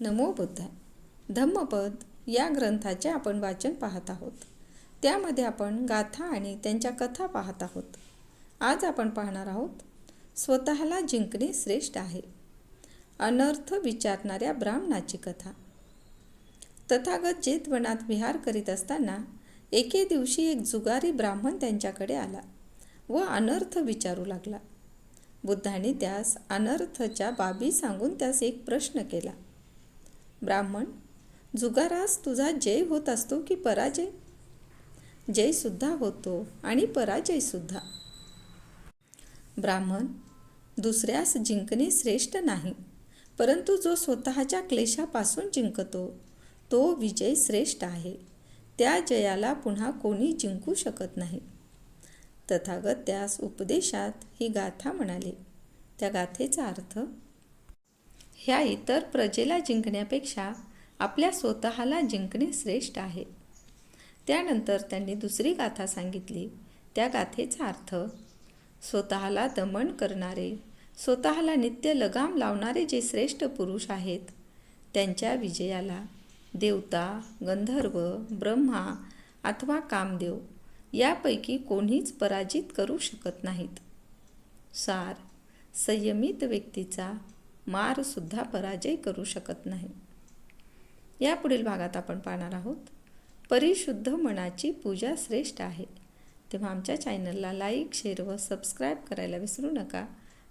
नमो बुद्धाय धम्मपद या ग्रंथाचे आपण वाचन पाहत आहोत. त्यामध्ये आपण गाथा आणि त्यांच्या कथा पाहत आहोत. आज आपण पाहणार आहोत स्वतःला जिंकणे श्रेष्ठ आहे. अनर्थ विचारणाऱ्या ब्राह्मणाची कथा. तथागत जेतवनात विहार करीत असताना एके दिवशी एक जुगारी ब्राह्मण त्यांच्याकडे आला व अनर्थ विचारू लागला. बुद्धाने त्यास अनर्थच्या बाबी सांगून त्यास एक प्रश्न केला. ब्राह्मण जुगारास तुझा जय होत असतो की पराजय? जयसुद्धा होतो आणि पराजयसुद्धा. ब्राह्मण दुसऱ्यास जिंकणे श्रेष्ठ नाही परंतु जो स्वतःच्या क्लेशापासून जिंकतो तो विजय श्रेष्ठ आहे. त्या जयाला पुन्हा कोणी जिंकू शकत नाही. तथागत त्यास उपदेशात ही गाथा म्हणाले. त्या गाथेचा अर्थ ह्या इतर प्रजेला जिंकण्यापेक्षा आपल्या स्वतःला जिंकणे श्रेष्ठ आहे. त्यानंतर त्यांनी दुसरी गाथा सांगितली. त्या गाथेचा अर्थ स्वतःला दमन करणारे स्वतःला नित्य लगाम लावणारे जे श्रेष्ठ पुरुष आहेत त्यांच्या विजयाला देवता गंधर्व ब्रह्मा अथवा कामदेव यापैकी कोणीच पराजित करू शकत नाहीत. सार संयमित व्यक्तीचा मारसुद्धा पराजय करू शकत नाही. यापुढील भागात आपण पाहणार आहोत परिशुद्ध मनाची पूजा श्रेष्ठ आहे. तेव्हा आमच्या चॅनलला लाईक शेअर व सबस्क्राईब करायला विसरू नका.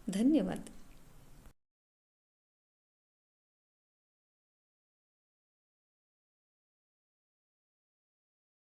धन्यवाद.